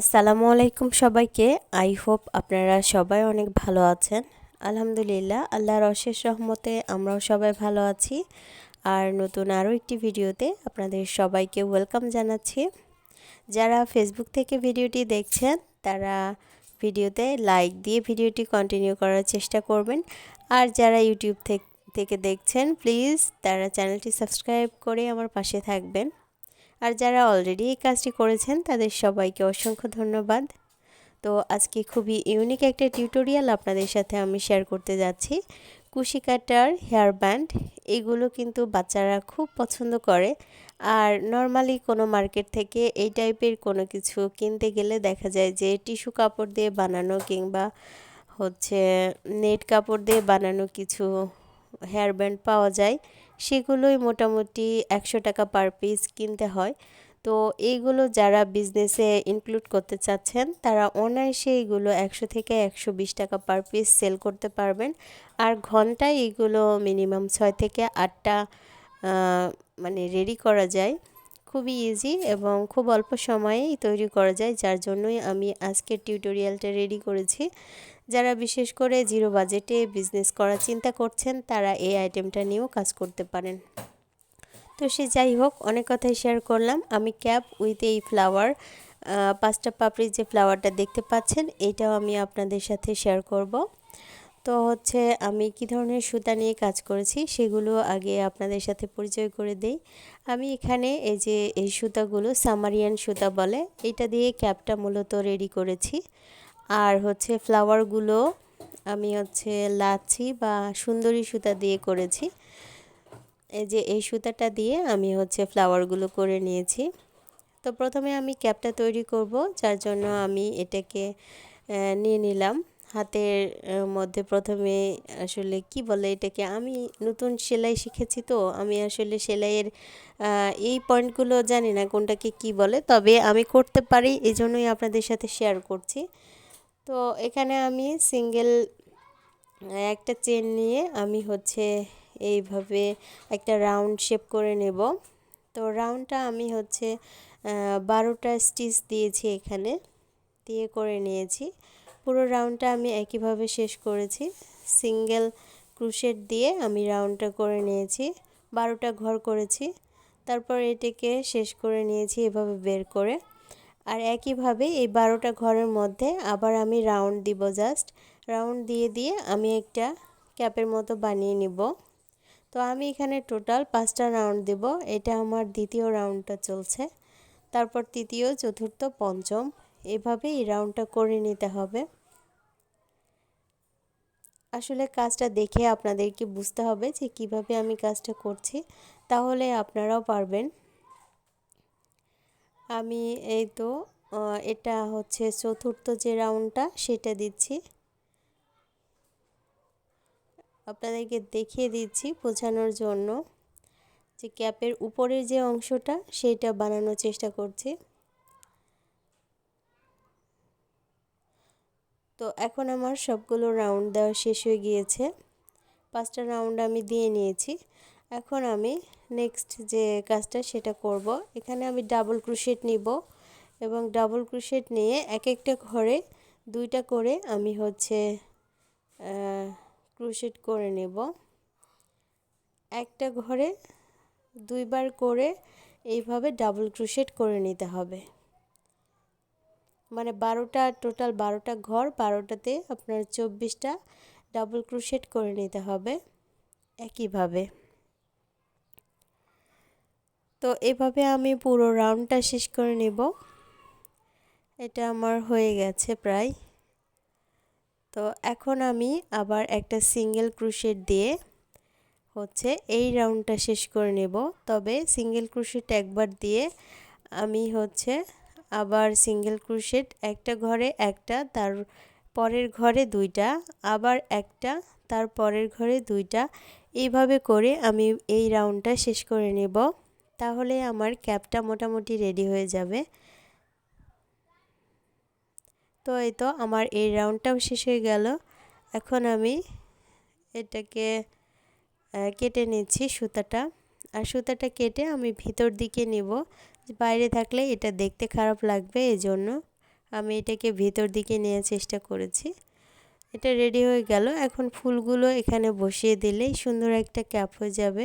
আসসালামু আলাইকুম সবাইকে। আই হোপ আপনারা সবাই অনেক ভালো আছেন। আলহামদুলিল্লাহ, আল্লাহর অশেষ রহমতে আমরাও সবাই ভালো আছি। আর নতুন আরও একটি ভিডিওতে আপনাদের সবাইকে ওয়েলকাম জানাচ্ছি। যারা ফেসবুক থেকে ভিডিওটি দেখছেন, তারা ভিডিওতে লাইক দিয়ে ভিডিওটি কন্টিনিউ করার চেষ্টা করবেন। আর যারা ইউটিউব থেকে দেখছেন প্লিজ তারা চ্যানেলটি সাবস্ক্রাইব করে আমার পাশে থাকবেন। আর যারা অলরেডি এই কাজটি করেছেন, তাদের সবাইকে অসংখ্য ধন্যবাদ। তো আজকে খুবই ইউনিক একটা টিউটোরিয়াল আপনাদের সাথে আমি শেয়ার করতে যাচ্ছি। কুশি কাটার হেয়ার ব্যান্ড এগুলো কিন্তু বাচ্চারা খুব পছন্দ করে। আর নর্মালি কোনো মার্কেট থেকে এই টাইপের কোনো কিছু কিনতে গেলে দেখা যায় যে টিস্যু কাপড় দিয়ে বানানো কিংবা হচ্ছে নেট কাপড় দিয়ে বানানো কিছু হেয়ার ব্যান্ড পাওয়া যায়। সেগুলোই মোটামুটি একশো টাকা পার পিস কিনতে হয়। তো এইগুলো যারা বিজনেসে ইনক্লুড করতে চাচ্ছেন, তারা অনায়াসে এইগুলো একশো থেকে একশো বিশ টাকা পার পিস সেল করতে পারবেন। আর ঘন্টায় এইগুলো মিনিমাম ছয় থেকে আটটা মানে রেডি করা যায়। খুবই ইজি এবং খুব অল্প সময়েই তৈরি করা যায়, যার জন্যই আমি আজকের টিউটোরিয়ালটা রেডি করেছি। যারা বিশেষ করে জিরো বাজেটে বিজনেস করার চিন্তা করছেন, তারা এই আইটেমটা নিয়েও কাজ করতে পারেন। তো সে যাই হোক, অনেক কথাই শেয়ার করলাম। আমি ক্যাপ উইথ এই ফ্লাওয়ার পাঁচটা পাপড়ির যে ফ্লাওয়ারটা দেখতে পাচ্ছেন, এটাও আমি আপনাদের সাথে শেয়ার করব। তো হচ্ছে, আমি কি ধরনের সুতা নিয়ে কাজ করেছি, সেগুলো আগে আপনাদের সাথে পরিচয় করে দেই। আমি এখানে এই যে, এই সুতাগুলো সামারিয়ান সুতা বলে, এটা দিয়ে ক্যাপটা মূলত রেডি করেছি। আর হচ্ছে ফ্লাওয়ারগুলো আমি হচ্ছে লাচ্ছি বা সুন্দরী সুতা দিয়ে করেছি। এই যে এই সুতাটা দিয়ে আমি হচ্ছে ফ্লাওয়ারগুলো করে নিয়েছি। তো প্রথমে আমি ক্যাপটা তৈরি করব, যার জন্য আমি এটাকে নিয়ে নিলাম। হাতের মধ্যে প্রথমে আসলে কি বলে এটাকে, আমি নতুন সেলাই শিখেছি তো, আমি আসলে সেলাইয়ের এই পয়েন্টগুলো জানি না কোনটাকে কি বলে, তবে আমি করতে পারি, এই জন্যই আপনাদের সাথে শেয়ার করছি। তো এখানে আমি সিঙ্গেল একটা চেন নিয়ে আমি হচ্ছে এইভাবে একটা রাউন্ড শেপ করে নেব। তো রাউন্ডটা আমি হচ্ছে বারোটা স্টিচ দিয়েছি এখানে, দিয়ে করে নিয়েছি। পুরো রাউন্ডটা আমি একইভাবে শেষ করেছি। সিঙ্গেল ক্রুশেট দিয়ে আমি রাউন্ডটা করে নিয়েছি, বারোটা ঘর করেছি। তারপর এটাকে শেষ করে নিয়েছি এভাবে বের করে। আর একইভাবে এই বারোটা ঘরের মধ্যে আবার আমি রাউন্ড দিব জাস্ট। রাউন্ড দিয়ে দিয়ে আমি একটা ক্যাপের মতো বানিয়ে নিব। তো আমি এখানে টোটাল পাঁচটা রাউন্ড দেব। এটা আমার দ্বিতীয় রাউন্ডটা চলছে। তারপর তৃতীয়, চতুর্থ, পঞ্চম। এভাবে এই রাউন্ডটা করে নিতে হবে। আসলে কাজটা দেখে আপনাদেরকে বুঝতে হবে যে কীভাবে আমি কাজটা করছি। তাহলে আপনারাও পারবেন। আমি এই তো এটা হচ্ছে চতুর্থ যে রাউন্ডটা, সেটা দিচ্ছি। আপনাদেরকে দেখিয়ে দিচ্ছি বোঝানোর জন্য যে ক্যাপের উপরের যে অংশটা সেইটা বানানোর চেষ্টা করছি। তো এখন আমার সবগুলো রাউন্ড দেওয়া শেষ হয়ে গিয়েছে। পাঁচটা রাউন্ড আমি দিয়ে নিয়েছি। এখন আমি নেক্সট যে কাজটা সেটা করব। এখানে আমি ডাবল ক্রুশেট নিব এবং ডাবল ক্রুশেট নিয়ে এক একটা ঘরে দুইটা করে আমি হচ্ছে ক্রুশেট করে নেব। একটা ঘরে দুইবার করে এইভাবে ডাবল ক্রুশেট করে নিতে হবে। মানে বারোটা টোটাল বারোটা ঘর, বারোটাতে আপনার চব্বিশটা ডাবল ক্রুশেট করে নিতে হবে। একইভাবে। তো এভাবে আমি পুরো রাউন্ডটা শেষ করে নেব। এটা আমার হয়ে গেছে প্রায়। তো এখন আমি আবার একটা সিঙ্গেল ক্রুশেট দিয়ে হচ্ছে এই রাউন্ডটা শেষ করে নেব। তবে সিঙ্গেল ক্রুশেট একবার দিয়ে আমি হচ্ছে আবার সিঙ্গেল ক্রুশেট একটা ঘরে একটা, তার পরের ঘরে দুইটা, আবার একটা, তার পরের ঘরে দুইটা। এইভাবে করে আমি এই রাউন্ডটা শেষ করে নেব। তাহলে আমার ক্যাপটা মোটামুটি রেডি হয়ে যাবে। তো এই তো আমার এই রাউন্ডটাও শেষ হয়ে গেল। এখন আমি এটাকে কেটে নিচ্ছি সুতাটা। আর সুতাটা কেটে আমি ভিতর দিকে নিব। বাইরে থাকলে এটা দেখতে খারাপ লাগবে এই জন্য আমি এটাকে ভিতর দিকে নেওয়ার চেষ্টা করেছি। এটা রেডি হয়ে গেল। এখন ফুলগুলো এখানে বসিয়ে দিলেই সুন্দর একটা ক্যাপ হয়ে যাবে।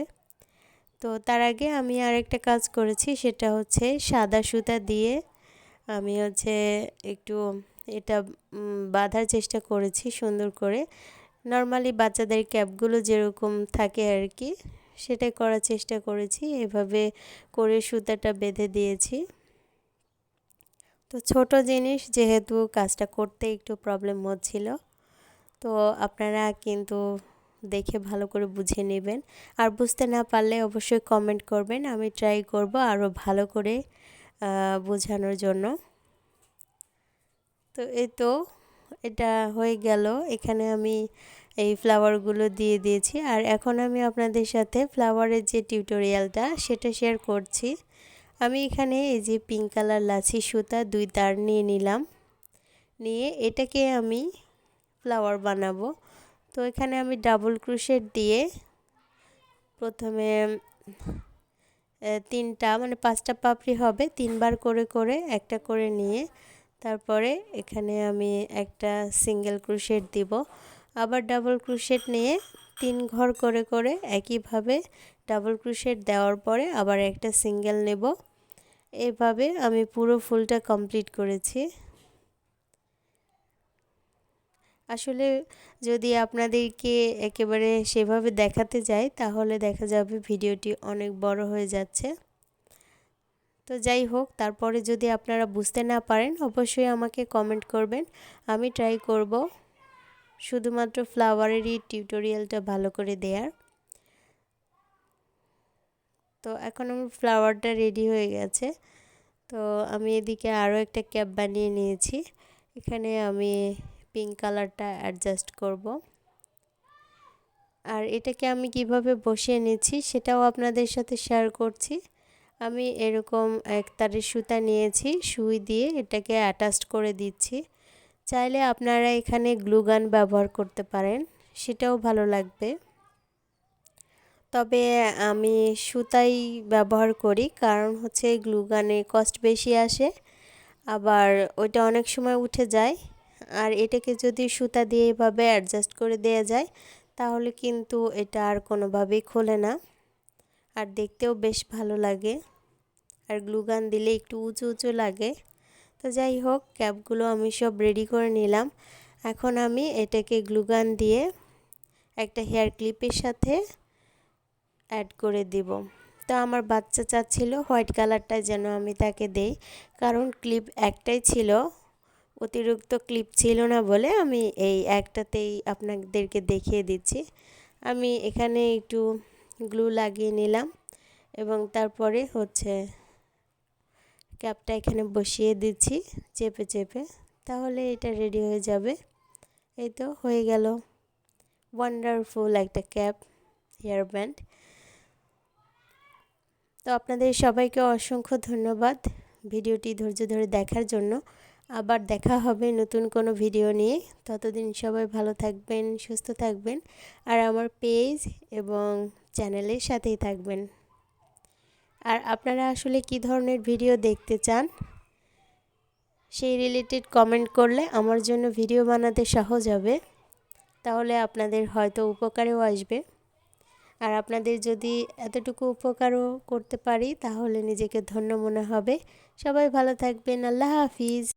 তো তার আগে আমি আর একটা কাজ করেছি, সেটা হচ্ছে সাদা সুতা দিয়ে আমি হচ্ছে একটু এটা বাঁধার চেষ্টা করেছি সুন্দর করে। নর্মালি বাচ্চাদের ক্যাপগুলো যেরকম থাকে আর কি সেটাই করার চেষ্টা করেছি, এভাবে করে সুতাটা বেঁধে দিয়েছি। তো ছোট জিনিস যেহেতু কাজটা করতে একটু প্রবলেম হচ্ছিল, তো আপনারা কিন্তু দেখে ভালো করে বুঝে নেবেন। আর বুঝতে না পারলে অবশ্যই কমেন্ট করবেন। আমি ট্রাই করব আরও ভালো করে বোঝানোর জন্য। তো এই তো, এটা হয়ে গেল। এখানে আমি এই ফ্লাওয়ারগুলো দিয়ে দিয়েছি। আর এখন আমি আপনাদের সাথে ফ্লাওয়ারের যে টিউটোরিয়ালটা সেটা শেয়ার করছি। আমি এখানে এই যে পিঙ্ক কালার লাচি সুতা দুই তার নিয়ে নিলাম। নিয়ে এটাকে আমি ফ্লাওয়ার বানাবো। তো এখানে আমি ডাবল ক্রুশেট দিয়ে প্রথমে তিনটা মানে পাঁচটা পাপড়ি হবে, তিনবার করে করে একটা করে নিয়ে তারপরে এখানে আমি একটা সিঙ্গেল ক্রুশেট দিব। আবার ডাবল ক্রুশেট নিয়ে তিন ঘর করে করে একইভাবে ডাবল ক্রুশেট দেওয়ার পরে আবার একটা সিঙ্গেল নেব। এভাবে আমি পুরো ফুলটা কমপ্লিট করেছি। আসলে যদি আপনাদেরকে একেবারে সেভাবে দেখাতে যাই, তাহলে দেখা যাবে ভিডিওটি অনেক বড় হয়ে যাচ্ছে। তো যাই হোক, তারপরে যদি আপনারা বুঝতে না পারেন, অবশ্যই আমাকে কমেন্ট করবেন। আমি ট্রাই করব শুধুমাত্র ফ্লাওয়ারেরই টিউটোরিয়ালটা ভালো করে দেওয়ার তো এখন আমার ফ্লাওয়ারটা রেডি হয়ে গেছে। তো আমি এদিকে আরও একটা ক্যাপ বানিয়ে নিয়েছি। এখানে আমি পিঙ্ক কালারটা অ্যাডজাস্ট করব। আর এটাকে আমি কীভাবে বসিয়ে নিচ্ছি সেটাও আপনাদের সাথে শেয়ার করছি। আমি এরকম এক তারের সুতা নিয়েছি, সুই দিয়ে এটাকে অ্যাটাচড করে দিচ্ছি। চাইলে আপনারা এখানে গ্লুগান ব্যবহার করতে পারেন, সেটাও ভালো লাগবে। তবে আমি সুতাই ব্যবহার করি, কারণ হচ্ছে গ্লুগানে কস্ট বেশি আসে, আবার ওইটা অনেক সময় উঠে যায়। আর এটাকে যদি সুতা দিয়ে এভাবে অ্যাডজাস্ট করে দেওয়া যায়, তাহলে কিন্তু এটা আর কোনোভাবেই খোলে না। আর দেখতেও বেশ ভালো লাগে। আর গ্লুগান দিলে একটু উঁচু উঁচু লাগে। তো যাই হোক, ক্যাপগুলো আমি সব রেডি করে নিলাম। এখন আমি এটাকে গ্লুগান দিয়ে একটা হেয়ার ক্লিপের সাথে অ্যাড করে দিব। তো আমার বাচ্চা চাচ্ছিল হোয়াইট কালারটা যেন আমি তাকে দেই। কারণ ক্লিপ একটাই ছিল। অতিরিক্ত ক্লিপ ছিল না বলে আমি এই একটাতেই আপনাদেরকে দেখিয়ে দিচ্ছি। আমি এখানে একটু গ্লু লাগিয়ে নিলাম এবং তারপরে হচ্ছে ক্যাপটা এখানে বসিয়ে দিচ্ছি চেপে চেপে। তাহলে এটা রেডি হয়ে যাবে। এই তো হয়ে গেল। ওয়ান্ডারফুল একটা ক্যাপ হেয়ার ব্যান্ড তো আপনাদের সবাইকে অসংখ্য ধন্যবাদ ভিডিওটি ধৈর্য ধরে দেখার জন্য। আবার দেখা হবে নতুন কোনো ভিডিও নিয়ে। ততদিন সবাই ভালো থাকবেন, সুস্থ থাকবেন, আর আমার পেজ এবং চ্যানেলের সাথেই থাকবেন। আর আপনারা আসলে কি ধরনের ভিডিও দেখতে চান, সেই রিলেটেড কমেন্ট করলে আমার জন্য ভিডিও বানাতে সহজ হবে। তাহলে আপনাদের হয়তো উপকারেও আসবে। আর আপনাদের যদি এতটুকু উপকারও করতে পারি, তাহলে নিজেকে ধন্য মনে হবে। সবাই ভালো থাকবেন, আল্লাহ হাফিজ।